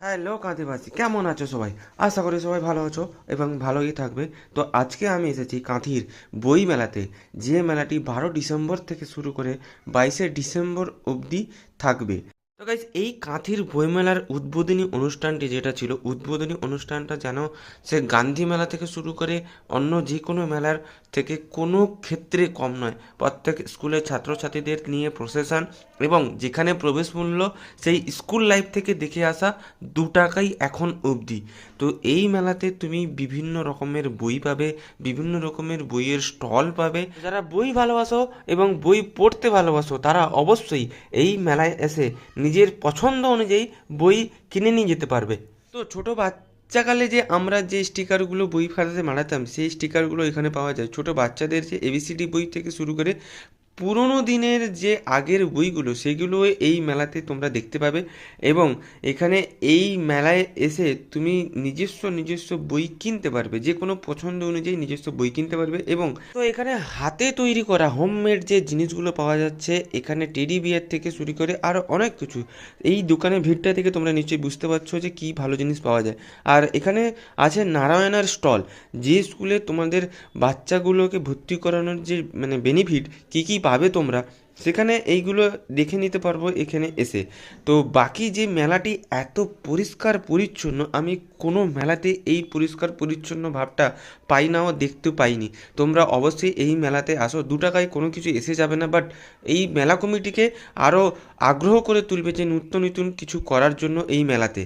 Hello কাঁথিবাসী কেমন আছো সবাই? আশা করি সবাই ভালো আছো এবং ভালোই থাকবে। তো আজকে আমি এসেছি কাঁথির বই মেলাতে, যে মেলাটি বারো ডিসেম্বর থেকে শুরু করে বাইশে ডিসেম্বর অবধি থাকবে। তো গাইজ এই কাঁথির বইমেলার উদ্বোধনী অনুষ্ঠানটি যেটা ছিল, উদ্বোধনী অনুষ্ঠানটা যেন সে গান্ধী মেলা থেকে শুরু করে অন্য যে কোনো মেলার থেকে কোনো ক্ষেত্রে কম নয়। প্রত্যেক স্কুলের ছাত্রছাত্রীদের নিয়ে প্রসেশন এবং যেখানে প্রবেশ মূল্য, সেই স্কুল লাইফ থেকে দেখে আসা দু টাকাই এখন অবধি। তো এই মেলাতে তুমি বিভিন্ন রকমের বই পাবে, বিভিন্ন রকমের বইয়ের স্টল পাবে। যারা বই ভালোবাসো এবং বই পড়তে ভালোবাসো, তারা অবশ্যই এই মেলায় এসে নিজের পছন্দ অনুযায়ী বই কিনে নিয়ে যেতে পারবে। তো ছোটো বাচ্চাকালে যে আমরা যে স্টিকারগুলো বই খাতাতে মারাতাম, সেই স্টিকারগুলো এখানে পাওয়া যায়। ছোটো বাচ্চাদের যে এবিসিডি বই থেকে শুরু করে পুরোনো দিনের যে আগের বইগুলো, সেগুলো এই মেলাতে তোমরা দেখতে পাবে এবং এখানে এই মেলায় এসে তুমি নিজস্ব নিজস্ব বই কিনতে পারবে, যে কোনো পছন্দ অনুযায়ী নিজস্ব বই কিনতে পারবে এবং তো এখানে হাতে তৈরি করা হোমমেড যে জিনিসগুলো পাওয়া যাচ্ছে, এখানে টেডি বিয়ার থেকে শুরু করে আরও অনেক কিছু। এই দোকানের ভিড়টা থেকে তোমরা নিশ্চয়ই বুঝতে পারছ যে কী ভালো জিনিস পাওয়া যায়। আর এখানে আছে নারায়ণার স্টল, যে স্কুলে তোমাদের বাচ্চাগুলোকে ভর্তি করানোর যে মানে বেনিফিট কী কী পাবে তোমরা। সেখানে এইগুলো দেখে নিতে পারব এখানে এসে। তো বাকি যে মেলাটি এত পরিষ্কার পরিচ্ছন্ন, আমি কোনো মেলাতে এই পরিষ্কার পরিচ্ছন্ন ভাবটা পাই না ও দেখতে পাইনি। তোমরা অবশ্যই এই মেলাতে আসো। দু টাকায় কোনো কিছু এসে যাবে না বাট এই মেলা কমিটিকে আরও আগ্রহ করে তুলবে যে নতুন নতুন কিছু করার জন্য এই মেলাতে।